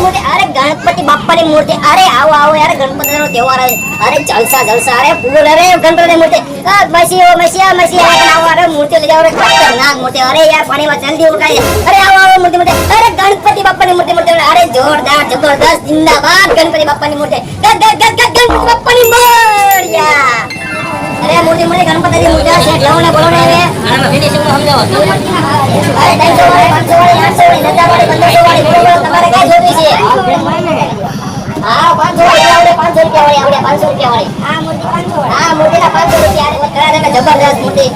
મૂર્તિ, અરે ગણપતિ બાપાની મૂર્તિ. અરે આવો આવો યાર, ગણપતિનો તહેવાર આવે અરે જલસા જલસા. અરે ફૂલ, અરે ગણપતિ મૂર્તિ. મસી મસી મસી આવો, અરે મૂર્તિ લઈ જાવ અરે ખતરનાક મૂર્તિ અરે યાર, પાણીમાં જલ્દી ઉઠાય અરે આવો આવો મૂર્તિ મૂર્તિ. અરે ગણપતિ બાપાની મૂર્તિ મૂર્તિ. અરે જોરદાર, જબરદસ્ત, જિંદાબાદ ગણપતિ બાપાની મૂર્તિ. ગણપતિ બાપ્પાની મોરયા અરે મૂર્તિ મૂર્તિ ગણપતિની મૂર્તિ છે લાવો ને જબરદસ્ત મોટી.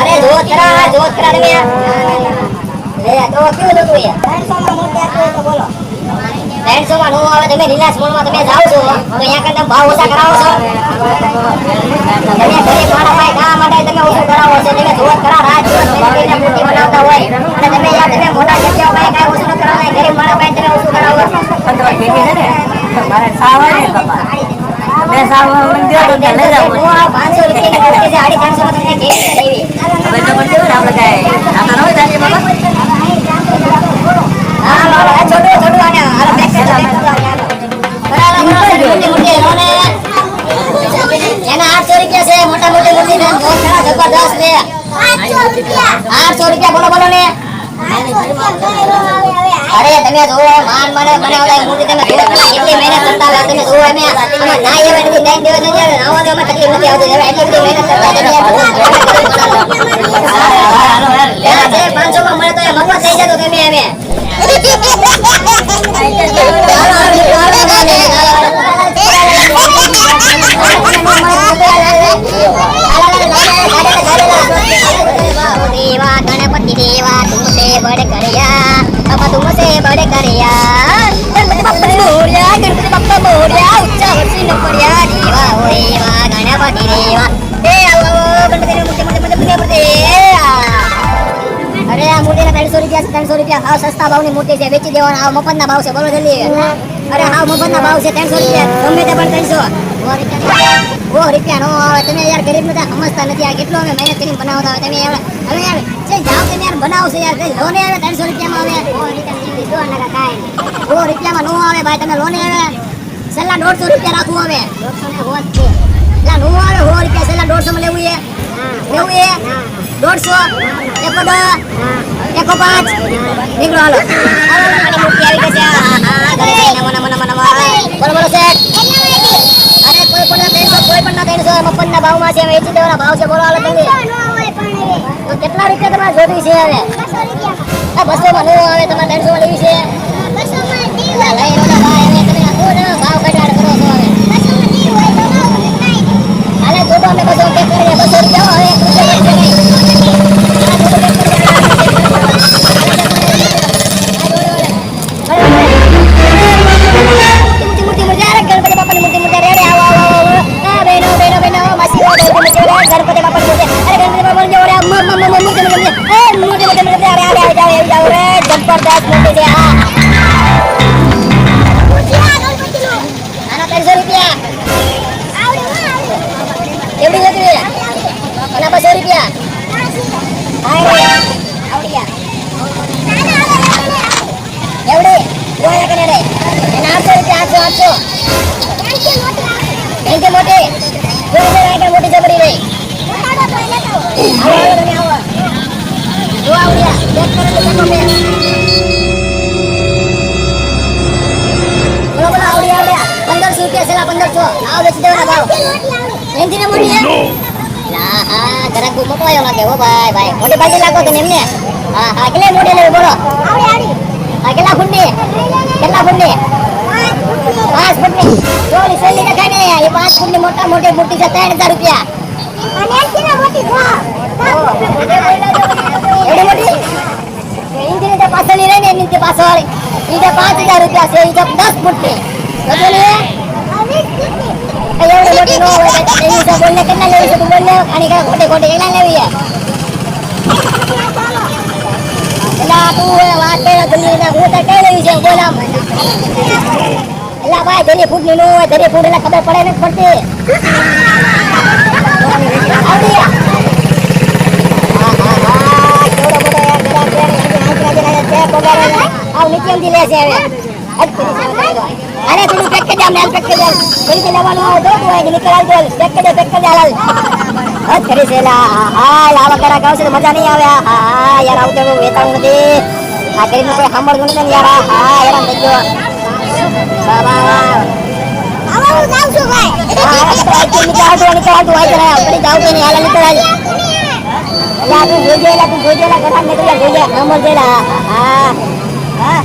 અરે જોત કરા જોત કરા લે તો કેવું જોતું એ ત્રણસોમાં મૂર્તિ આપવી હોય તો બોલો. ત્રણસો માં નો આવે તમે રિલાયન્સ મોલમાં તમે જાઓ છો તો અહીંયા કરતા ભાવ ઓછા કરાવો છો. તમે ગરીબ માણસ ભાઈ ના માટે તમે ઓછું કરાવો છો. તમે જોત કરા રાત દિવસ મહેનત મૂર્તિ બનાવતા હોય. અને તમે યાર તમે મોટા જગ્યાઓ ભાઈ કાંઈ ઓછું ન કરાવો ગરીબ માણસ ભાઈ તમે ઓછું કરાવો છે. મારે સાવ ને મેં સાવ મને દ્યો તો લઈ જાવ હું આ 500 રૂપિયાની મૂર્તિ છે, સાડી ત્રણસો માં તમને કેવી? હવે તો પણ ને આપણે કાંઈ આમાં ન હોય તારી 800 રૂપિયા, બોલો, બોલો ને. અરે તમે જોવો માન મને બનાવતા મૂર્તિ તમે જોવો તમે કેટલી મહેનત કરતા તમે જોવો અમે અમે ના એવા નથી નાઈ દેવા નથી આવે તો અમે તકલીફ નથી આવતી. હવે એટલી બધી મહેનત કરતા તમે યાર જે 500 માં મળે તો એ મફત થઈ જતો તમે અમે ગણપતિ ઉચ્ચા વર્ષી ન પડ્યા દેવા ઓ દેવા ગણપતિ દેવા એ આવો આવો ગણપતિ મૂર્તિ મૂર્તિ મૂર્તિ મૂર્તિ અરે આ મૂર્તિના ત્રણસો રૂપિયા ત્રણસો સસ્તા ભાવની મૂર્તિ છે વેચી દેવાના હાવ મફતના ભાવ છે બોલો ભાવ છે ત્રણસો રૂપિયા ગમે તે તમે યાર ગરીબ સમજતા નથી આ કેટલો અમે મહેનત કરીને બનાવતા તમે જાવ તમે યાર યાર ત્રણસો રૂપિયામાં આવે ઓ રૂપિયામાં નો આવે, ભાઈ, તમે લોને આવે. છેલ્લા દોઢસો રૂપિયા રાખવું આવે લા નો આવે, સો રૂપિયા છેલ્લા દોઢસો માં લેવું એ? દોઢસો? એકો દસ? એકો પાંચ? નીકળો, હાલો. બોલો બોલો શેઠ અરે, કોઈ પણ ત્રણસો, કોઈ પણ ના ત્રણસો મફત ના વેચી દેવાના ભાવ છે, બોલો, હાલો કેટલા રૂપિયા તમારે જોવી છે હવે? બસો માં નો આવે, તમારે ત્રણસો માં લેવી છે અલા, લઈ લો ને ભાઈ હવે તમે આ શું ના ભાવ ઘટાડ કરો છો હવે હાલે જોતો અમે બસો પેક કરીને બસો રૂપિયા પંદરસો રૂપિયા છેલ્લા પંદરસો આવો મોટી હે? ભાઈ ભાઈ મોટી પાછી લાગો તમે એમને હા હા કેટલી મોટી લેવી બોલો હા કેટલા ફૂટની કેટલા ફૂટની પાંચ ફૂટની શેરડી દેખાય ને એ પાંચ ફૂટની મોટા મોટી મૂર્તિ છે, ત્રણ હજાર રૂપિયા એવડી મોટી એની નીચે પાછળની રહી ને એની નીચે પાછળ ઈ જે પાંચ હજાર રૂપિયા છે, ઈ જે દસ ફૂટની. સમજો ને? એવડી મોટી નો હોય, તો તમે તો બોલને કેટલા લેવી છે, તું બોલને. આની કાંઈ ખોટી ખોટી કેટલા લેવી છે. એલા તું વાત કરે જલ્દી ને હું તો કઈ લેવી છે, બોલ આમ. ભાઈ ધરી ફૂટની હોય ધરી ફૂટ એટલે ખબર પડે ને પડતી આવડી ગયા? હા, નીચે થી આવ લે છે હવે કરી. અરે તું પેક કરી દે અમને હાલ પેક કરી દે ફરી કે લેવાનું હોય તો તું અહીં નીકળ હાલ તો પેક કરી દે પેક કરી દે હાલ હટ કરી છે લા હા આવા કરા ગાવશે તો મજા નહીં આવે હા યાર આવું તો વેતાવું નથી આ ગરીબનું કોઈ સાંભળતું નથી યાર હા હેરાન થઈ ગયો બાબા હું જાઉં છું ભાઈ હા નીકળ હાલ તું નીકળ હાલ તું નીકળ હાલ તું આઈ જરા ફરી જાવ કે નહીં હાલ નીકળ હાલ લા તું જોઈ તું જોઈ ઘરા નીકળ્યા જોઈ જા સાંભળ હા હા?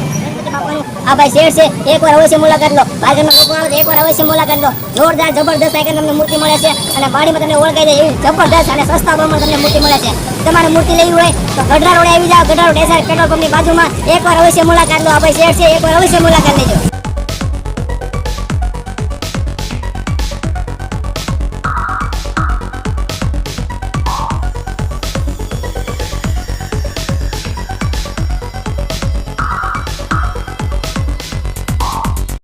આ ભાઈ, શેર છે. એકવાર અવશ્ય મુલાકાત લો. ભાગરમાં લોકો આવે એકવાર અવશ્ય મુલાકાત લો. જોરદાર જબરદસ્ત આઈકન તમને મૂર્તિ મળે છે અને વાડીમાં તમને ઓળખાઈ જાય એવી જબરદસ્ત અને સસ્તા ભાવમાં તમને મૂર્તિ મળે છે. તમારે મૂર્તિ લેવી હોય તો ગઢડા રોડે આવી જાઓ. ગઢડા રોડ એસઆર પેટ્રોલ પંપની બાજુમાં. એકવાર અવશ્ય મુલાકાત લો. આ ભાઈ શેર છે. એકવાર અવશ્ય મુલાકાત લેજો.